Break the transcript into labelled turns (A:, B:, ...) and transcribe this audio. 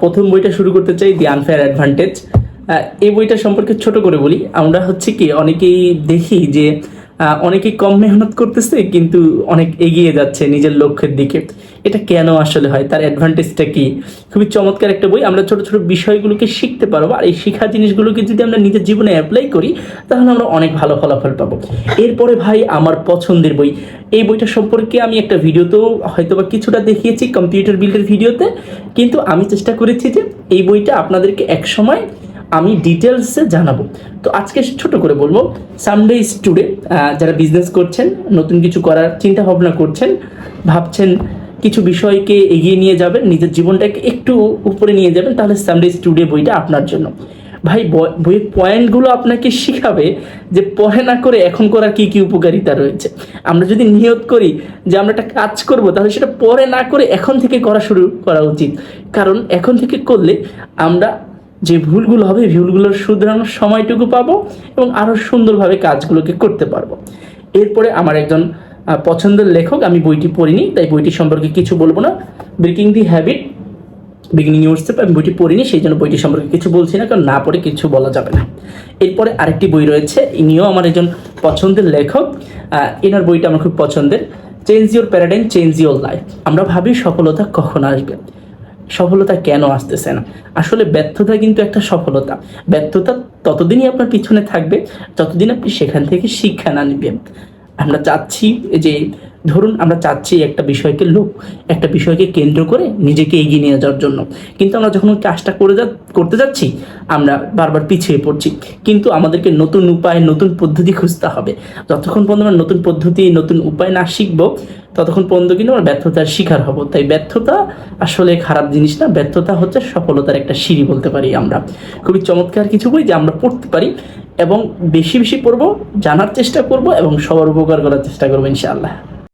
A: প্রথম বইটা শুরু করতে চাই দি আনফেয়ার অ্যাডভান্টেজ এই বইটা সম্পর্কে ছোট করে বলি। আমরা হচ্ছে কি, অনেকেই দেখি যে অনেকেই কম মেহনত করতেছে, কিন্তু অনেক এগিয়ে যাচ্ছে নিজের লক্ষ্যের দিকে। এটা কেন আসলে হয়? তার অ্যাডভান্টেজটা কি? খুবই চমৎকার একটা বই। আমরা ছোট ছোট বিষয়গুলোকে শিখতে পারব, আর এই শেখা জিনিসগুলোকে যদি আমরা নিজের জীবনে অ্যাপ্লাই করি, তাহলে আমরা অনেক ভালো ফলাফল পাবো। এরপরে ভাই, আমার পছন্দের বই। এই বইটা সম্পর্কে আমি একটা ভিডিওতেও হয়তো বা কিছুটা দেখিয়েছি কম্পিউটার বিল্ডের ভিডিওতে। কিন্তু আমি চেষ্টা করেছি যে, এই বইটা আপনাদেরকে এক সময় আমি ডিটেলসে জানাব। তো আজকে ছোট করে বলব সামডে ইজ টুডে যারা বিজনেস করছেন, নতুন কিছু করার চিন্তা ভাবনা করছেন, ভাবছেন কিছু বিষয়কে এগিয়ে নিয়ে যাবেন, নিজের জীবনটাকে একটু উপরে নিয়ে যাবেন, তাহলে সামডে ইজ টুডে বইটা আপনার জন্য। ভাই বইয়ের পয়েন্টগুলো আপনাকে শিখাবে যে পড়ে না করে এখন করার কি কি উপকারিতা রয়েছে। আমরা যদি নিয়ত করি যে আমরা একটা কাজ করব, তাহলে সেটা পরে না করে এখন থেকে করা শুরু করা উচিত। কারণ এখন থেকে করলে আমরা যে ভুলগুলো হবে ভুলগুলোর শুধরানোর সময়টুকু পাবো এবং আরও সুন্দরভাবে কাজগুলোকে করতে পারব। এরপরে আমার একজন পছন্দের লেখক, আমি বইটি পড়িনি, তাই বইটি সম্পর্কে কিছু বলব না। Breaking the habit beginning your step আমি বইটি পড়িনি, সেই জন্য বইটি সম্পর্কে কিছু বলছি না, কারণ না পড়ে কিছু বলা যাবে না। এরপরে আরেকটি বই রয়েছে, ইনিও আমার একজন পছন্দের লেখক এনার বইটা আমার খুব পছন্দের change your paradigm change your life আমরা ভাবি সফলতা কখন আসবে। সফলতা কেন আসতেছে না? আসলে ব্যর্থতা কিন্তু একটা সফলতা। ব্যর্থতা ততদিনই আপনার পিছনে থাকবে ততদিন আপনি সেখান থেকে শিক্ষা না নেবেন। আমরা চাচ্ছি যে, ধরুন আমরা চাচ্ছি একটা বিষয়কে লোক, একটা বিষয়কে কেন্দ্র করে নিজেকে এগিয়ে নিয়ে যাওয়ার জন্য। কিন্তু আমরা যখন ওই কাজটা করে যা, করতে যাচ্ছি, আমরা বারবার পিছিয়ে পড়ছি। কিন্তু আমাদেরকে নতুন উপায়, নতুন পদ্ধতি খুঁজতে হবে। যতক্ষণ পর্যন্ত আমরা নতুন পদ্ধতি, নতুন উপায় না শিখব, ততক্ষণ পর্যন্ত কিন্তু আমরা ব্যর্থতার শিকার হব। তাই ব্যর্থতা আসলে খারাপ জিনিস না, ব্যর্থতা হচ্ছে সফলতার একটা সিঁড়ি বলতে পারি আমরা। খুবই চমৎকার কিছু বই যে আমরা পড়তে পারি। এবং বেশি বেশি পড়ব জানার চেষ্টা করব এবং সবার উপকার করার চেষ্টা করব ইনশাআল্লাহ।